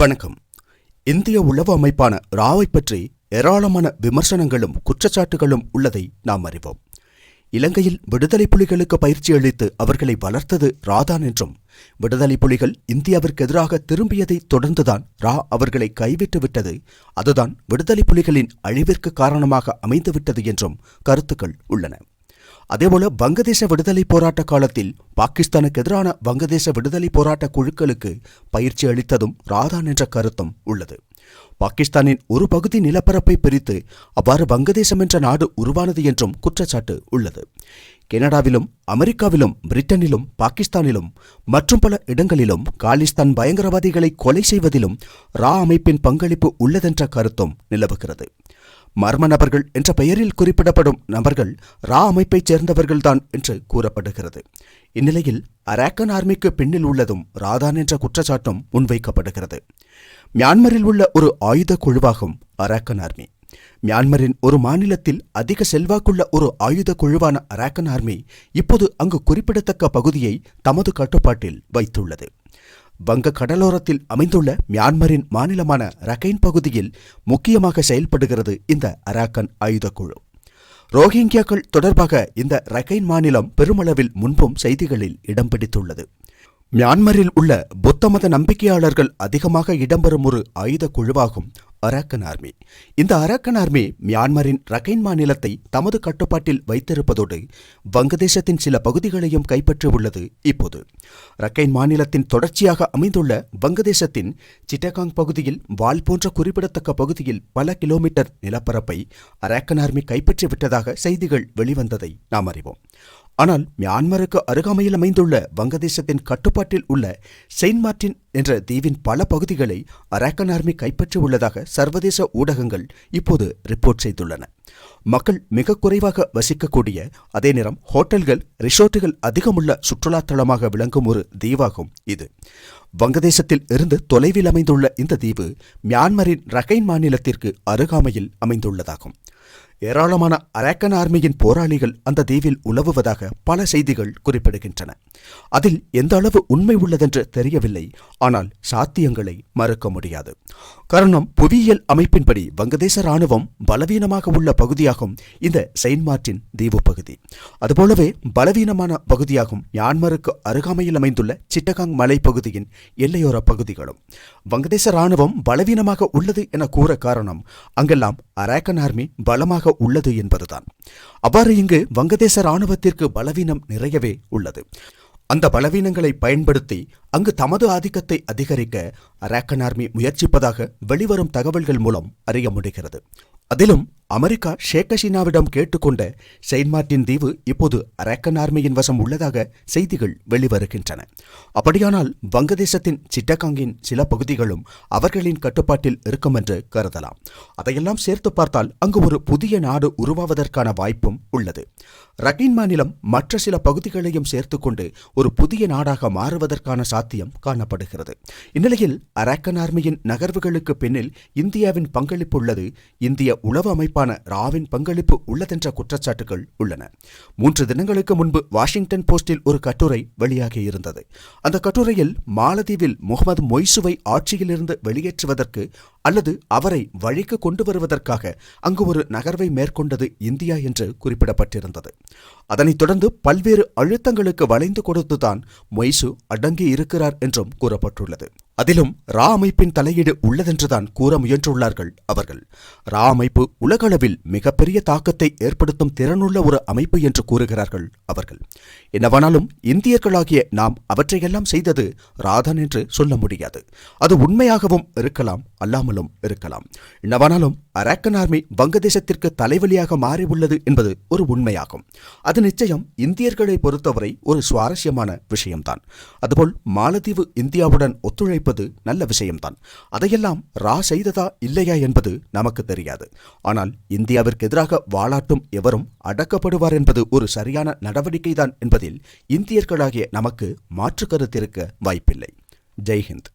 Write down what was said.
வணக்கம். இந்திய உளவு அமைப்பான ராவை பற்றி ஏராளமான விமர்சனங்களும் குற்றச்சாட்டுகளும் உள்ளதை நாம் அறிவோம். இலங்கையில் விடுதலை புலிகளுக்கு பயிற்சி அளித்து அவர்களை வளர்த்தது ராதான் என்றும் விடுதலை புலிகள் இந்தியாவிற்கு எதிராக திரும்பியதை தொடர்ந்துதான் ரா அவர்களை கைவிட்டு விட்டது அதுதான் விடுதலை புலிகளின் அழிவிற்கு காரணமாக அமைந்துவிட்டது என்றும் கருத்துக்கள் உள்ளன. அதேபோல வங்கதேச விடுதலை போராட்ட காலத்தில் பாகிஸ்தானுக்கு எதிரான வங்கதேச விடுதலை போராட்ட குழுக்களுக்கு பயிற்சி அளித்ததும் ராதான் என்ற கருத்தும் உள்ளது. பாகிஸ்தானின் ஒரு பகுதி நிலப்பரப்பை பிரித்து அவ்வாறு வங்கதேசம் என்ற நாடு உருவானது என்றும் குற்றச்சாட்டு உள்ளது. கனடாவிலும் அமெரிக்காவிலும் பிரிட்டனிலும் பாகிஸ்தானிலும் மற்றும் பல இடங்களிலும் காலிஸ்தான் பயங்கரவாதிகளை கொலை செய்வதிலும் ரா அமைப்பின் பங்களிப்பு உள்ளதென்ற கருத்தும் நிலவுகிறது. மர்ம நபர்கள் என்ற பெயரில் குறிப்பிடப்படும் நபர்கள் ரா அமைப்பைச் சேர்ந்தவர்கள்தான் என்று கூறப்படுகிறது. இந்நிலையில் அராக்கன் ஆர்மிக்கு பின்னில் உள்ளதும் ராதான் என்ற குற்றச்சாட்டும் முன்வைக்கப்படுகிறது. மியான்மரில் உள்ள ஒரு ஆயுத குழுவாகும் அராக்கன் ஆர்மி. மியான்மரின் ஒரு மாநிலத்தில் அதிக செல்வாக்குள்ள ஒரு ஆயுத குழுவான அராக்கன் ஆர்மி இப்போது அங்கு குறிப்பிடத்தக்க பகுதியை தமது கட்டுப்பாட்டில் வைத்துள்ளது. வங்க கடலோரத்தில் அமைந்துள்ள மியான்மரின் மாநிலமான ரகைன் பகுதியில் முக்கியமாக செயல்படுகிறது இந்த அராக்கன் ஆயுதக்குழு. ரோஹிங்கியாக்கள் தொடர்பாக இந்த ரகைன் மாநிலம் பெருமளவில் முன்பும் செய்திகளில் இடம் பிடித்துள்ளது. மியான்மரில் உள்ள புத்த மத நம்பிக்கையாளர்கள் அதிகமாக இடம்பெறும் ஒரு ஆயுத குழுவாகும் அராக்கன் ஆர்மி. இந்த அராக்கன் ஆர்மி மியான்மரின் ரகைன் மாநிலத்தை தமது கட்டுப்பாட்டில் வைத்திருப்பதோடு வங்கதேசத்தின் சில பகுதிகளையும் கைப்பற்றியுள்ளது இப்போது. ரக்கைன் மாநிலத்தின் தொடர்ச்சியாக அமைந்துள்ள வங்கதேசத்தின் சிட்டகாங் பகுதியில் வால் போன்ற குறிப்பிடத்தக்க பகுதியில் பல கிலோமீட்டர் நிலப்பரப்பை அராக்கன் ஆர்மி கைப்பற்றிவிட்டதாக செய்திகள் வெளிவந்ததை நாம் அறிவோம். ஆனால் மியான்மருக்கு அருகாமையில் அமைந்துள்ள வங்கதேசத்தின் கட்டுப்பாட்டில் உள்ள செயின்ட் மார்டின் என்ற தீவின் பல பகுதிகளை அராக்கன் ஆர்மி கைப்பற்றியுள்ளதாக சர்வதேச ஊடகங்கள் இப்போது ரிப்போர்ட் செய்துள்ளன. மக்கள் மிக குறைவாக வசிக்கக்கூடிய அதே நேரம் ஹோட்டல்கள் ரிசோர்ட்டுகள் அதிகமுள்ள சுற்றுலா தளமாக விளங்கும் ஒரு தீவாகும் இது. வங்கதேசத்தில் இருந்து தொலைவில் அமைந்துள்ள இந்த தீவு மியான்மரின் ரகைன் மாநிலத்திற்கு அருகாமையில் அமைந்துள்ளதாகும். ஏராளமான அரேக்கன் ஆர்மியின் போராளிகள் அந்த தீவில் உலவுவதாக பல செய்திகள் குறிப்பிடுகின்றன. அதில் எந்த அளவு உண்மை உள்ளதென்று தெரியவில்லை. ஆனால் சாத்தியங்களை மறுக்க முடியாது. காரணம் புவியியல் அமைப்பின்படி வங்கதேச ராணுவம் பலவீனமாக உள்ள பகுதியாகும் இந்த செயின்ட் மார்டின் தீவு பகுதி. அதுபோலவே பலவீனமான பகுதியாகும் மியான்மருக்கு அருகாமையில் அமைந்துள்ள சிட்டகாங் மலைப்பகுதியின் எல்லையோர பகுதிகளும். வங்கதேச ராணுவம் பலவீனமாக உள்ளது என கூற காரணம் அங்கெல்லாம் அரேக்கன் ஆர்மி பலமாக உள்ளது என்பதுதான். அவ்வாறு இங்கு வங்கதேச ராணுவத்திற்கு பலவீனம் நிறையவே உள்ளது. அந்த பலவீனங்களை பயன்படுத்தி அங்கு தமது ஆதிக்கத்தை அதிகரிக்க அரேக்கன் ஆர்மி முயற்சிப்பதாக வெளிவரும் தகவல்கள் மூலம் அறிய முடிகிறது. அதிலும் அமெரிக்கா ஷேக் ஹசீனாவிடம் கேட்டுக்கொண்ட செயின்ட் மார்டின் தீவு இப்போது அரேக்கன் ஆர்மியின் வசம் உள்ளதாக செய்திகள் வெளிவருகின்றன. அப்படியானால் வங்கதேசத்தின் சிட்டகாங்கின் சில பகுதிகளும் அவர்களின் கட்டுப்பாட்டில் இருக்கும் என்று கருதலாம். அதையெல்லாம் சேர்த்து பார்த்தால் அங்கு ஒரு புதிய நாடு உருவாவதற்கான வாய்ப்பும் உள்ளது. ரகீன் மாநிலம் மற்ற சில பகுதிகளையும் சேர்த்துக்கொண்டு ஒரு புதிய நாடாக மாறுவதற்கான சாத்தியம் காணப்படுகிறது. இந்நிலையில் அரேக்கன் ஆர்மியின் நகர்வுகளுக்கு பின்னில் இந்தியாவின் பங்களிப்பு உள்ளது. இந்திய உளவு அமைப்பான ராவின் பங்களிப்பு உள்ளதென்ற குற்றச்சாட்டுகள் உள்ளன. மூன்று தினங்களுக்கு முன்பு வாஷிங்டன் போஸ்டில் ஒரு கட்டுரை வெளியாகியிருந்தது அந்த கட்டுரையில் மாலதீவில் முகமது மொய்சுவை ஆட்சியிலிருந்து வெளியேற்றுவதற்கு அல்லது அவரை வழிக்கு கொண்டு வருவதற்காக அங்கு ஒரு நகர்வை மேற்கொண்டது இந்தியா என்று குறிப்பிடப்பட்டிருந்தது. அதனைத் தொடர்ந்து பல்வேறு அழுத்தங்களுக்கு வளைந்து கொடுத்துதான் மொய்சு அடங்கி இருக்கிறார் என்றும் கூறப்பட்டுள்ளது. அதிலும் ரா அமைப்பின் தலையீடு உள்ளதென்றுதான் கூற முயன்றுள்ளார்கள் அவர்கள். ரா அமைப்பு உலகளவில் மிகப்பெரிய தாக்கத்தை ஏற்படுத்தும் திறனுள்ள ஒரு அமைப்பு என்று கூறுகிறார்கள் அவர்கள். என்னவானாலும் இந்தியர்களாகிய நாம் அவற்றையெல்லாம் செய்தது ராதான் என்று சொல்ல முடியாது. அது உண்மையாகவும் இருக்கலாம் அல்லாமலும் இருக்கலாம். என்னவானாலும் அராக்கன் ஆர்மி வங்கதேசத்திற்கு தலைவலியாக மாறியுள்ளது என்பது ஒரு உண்மையாகும். அது நிச்சயம் இந்தியர்களை பொறுத்தவரை ஒரு சுவாரஸ்யமான விஷயம்தான். அதுபோல் மாலத்தீவு இந்தியாவுடன் ஒத்துழைப்பது நல்ல விஷயம்தான். அதையெல்லாம் ரா செய்ததா இல்லையா என்பது நமக்கு தெரியாது. ஆனால் இந்தியாவிற்கு எதிராக வாளாட்டும் எவரும் அடக்கப்படுவார் என்பது ஒரு சரியான நடவடிக்கைதான் என்பதில் இந்தியர்களாகிய நமக்கு மாற்று கருத்திருக்க வாய்ப்பில்லை. ஜெய்ஹிந்த்